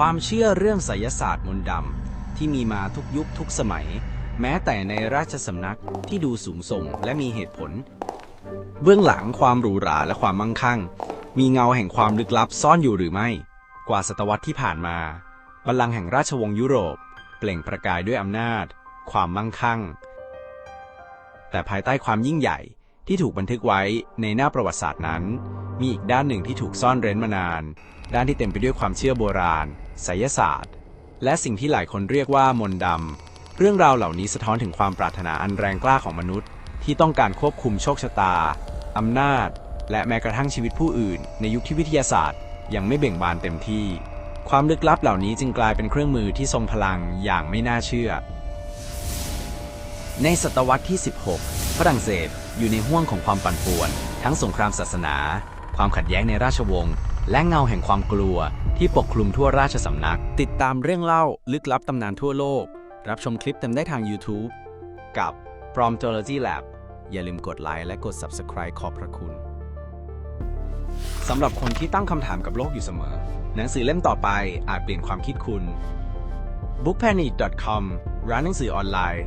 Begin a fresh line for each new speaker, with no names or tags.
ความเชื่อเรื่องไสยศาสตร์มนต์ดำที่มีมาทุกยุคทุกสมัย แม้แต่ในราชสำนักที่ดูสูงส่งและมีเหตุผล เบื้องหลังความหรูหราและความมั่งคั่ง มีเงาแห่งความลึกลับซ่อนอยู่หรือไม่ กว่าศตวรรษที่ผ่านมาบัลลังก์แห่งราชวงศ์ยุโรป เปล่งประกายด้วยอำนาจ ความมั่งคั่ง แต่ภายใต้ความยิ่งใหญ่ที่ถูกบันทึกไว้ในหน้าประวัติศาสตร์นั้น มีอีกด้านหนึ่งที่ถูกซ่อนเร้นมานาน ด้านที่เต็มไปด้วยความเชื่อโบราณ ไสยศาสตร์ และสิ่งที่หลายคนเรียกว่ามนต์ดำ เรื่องราวเหล่านี้สะท้อนถึงความปรารถนาอันแรงกล้าของมนุษย์ ที่ต้องการควบคุมโชคชะตา อำนาจ และแม้กระทั่งชีวิตผู้อื่น ในยุคที่วิทยาศาสตร์ ยังไม่เบ่งบานเต็มที่ ความลึกลับเหล่านี้จึงกลายเป็นเครื่องมือที่ทรงพลังอย่างไม่น่าเชื่อ ในศตวรรษที่ 16 ฝรั่งเศสอยู่ในห้วงของความปั่นป่วน ทั้งสงครามศาสนา ความขัดแย้งในราชวงศ์ และเงาแห่งความกลัวที่ปกคลุมทั่วราชสำนัก ติดตามเรื่องเล่าลึกลับตำนานทั่วโลก รับชมคลิปเต็มได้ทาง YouTube กับ p r o m t o l o g y Lab อย่าลืมกดไลค์และกด Subscribe ขอบพระคุณสำหรับคนที่ตั้งคำถามกับโลกอยู่เสมอ หนังสือเล่มต่อไปอาจเปลี่ยนความคิดคุณ bookpanic.com ร้านหนังสือออนไลน์